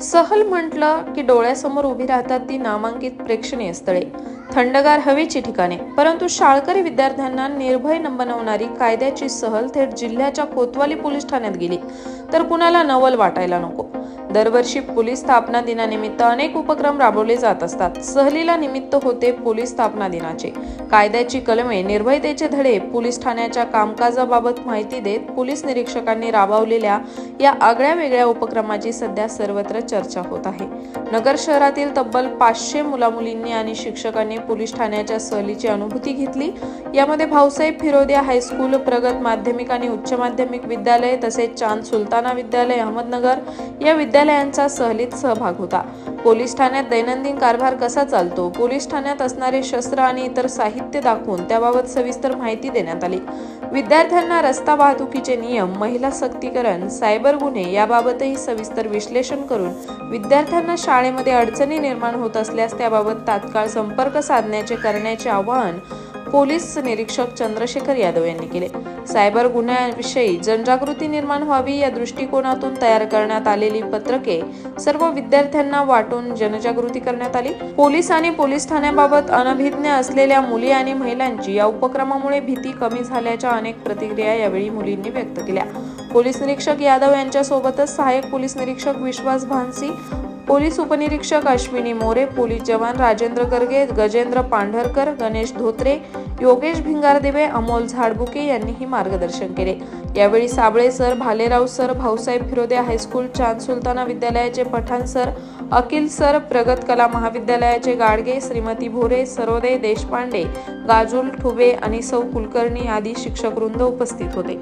सहल म्हटलं की डोळ्यासमोर उभी राहतात ती नामांकित प्रेक्षणीय स्थळे. थंडगार हवेची ठिकाणे. परंतु शाळकरी विद्यार्थ्यांना निर्भय न बनवणारी कायद्याची सहल थेट जिल्ह्याच्या कोतवाली पोलीस ठाण्यात गेली. तर कुणाला नवल वाटायला नको. दरवर्षी पोलीस स्थापना दिनानिमित्त अनेक उपक्रम राबवले जात असतात. सहलीला निमित्त होते पोलीस स्थापना दिनाचे. कायद्याची कलमे निर्भयतेचे धडे पोलीस ठाण्याच्या कामकाजाबाबत माहिती देत पोलीस निरीक्षकांनी राबवलेल्या या आगळ्या वेगळ्या उपक्रमाची सध्या सर्वत्र चर्चा होत आहे. नगर शहरातील तब्बल पाचशे मुलामुलींनी आणि शिक्षकांनी पोलीस ठाण्याच्या सहलीची अनुभूती घेतली. यामध्ये भाऊसाहेब फिरोदिया हायस्कूल प्रगत माध्यमिक आणि उच्च माध्यमिक विद्यालय तसेच चांद सुलतान विद्यालय अहमदनगर या विद्यालयांचा सहलीत सहभाग होता. पोलीस ठाण्यात दैनंदिन कारभार कसा चालतो? पोलीस ठाण्यात असणारे शस्त्र आणि इतर साहित्य दाखवून त्याबाबत सविस्तर माहिती देण्यात आली. विद्यार्थ्यांना रस्ता वाहतुकीचे नियम महिला सक्तीकरण सायबर गुन्हे याबाबतही सविस्तर विश्लेषण करून विद्यार्थ्यांना शाळेमध्ये अडचणी निर्माण होत असल्यास त्याबाबत तात्काळ संपर्क साधण्याचे करण्याचे आवाहन पोलीस निरीक्षक चंद्रशेखर यादव यांनी केले. सायबर गुन्ह्याविषयी जनजागृती निर्माण व्हावी या दृष्टिकोनातून तयार करण्यात आलेली पत्रके सर्व विद्यार्थ्यांना वाटून जनजागृती करण्यात आली. पोलीस आणि पोलीस ठाण्याबाबत अनभिज्ञ असलेल्या मुली आणि महिलांची या उपक्रमामुळे भीती कमी झाल्याच्या अनेक प्रतिक्रिया यावेळी मुलींनी व्यक्त केल्या. पोलीस निरीक्षक यादव यांच्यासोबतच सहाय्यक पोलीस निरीक्षक विश्वास भानसी पोलीस उपनिरीक्षक अश्विनी मोरे पोलीस जवान राजेंद्र गर्गे गजेंद्र पांढरकर गणेश धोत्रे योगेश भिंगारदेवे अमोल झाडबुके यांनीही मार्गदर्शन केले. यावेळी Sable sir Bhalerao sir Bhausaheb Phirode high school Chand Sultana विद्यालयाचे पठाण सर अखिल सर प्रगत कला महाविद्यालयाचे गाडगे श्रीमती भोरे सरोदे देशपांडे गाजुल ठुबे आणि सौ कुलकर्णी आदी शिक्षक वृंद उपस्थित होते.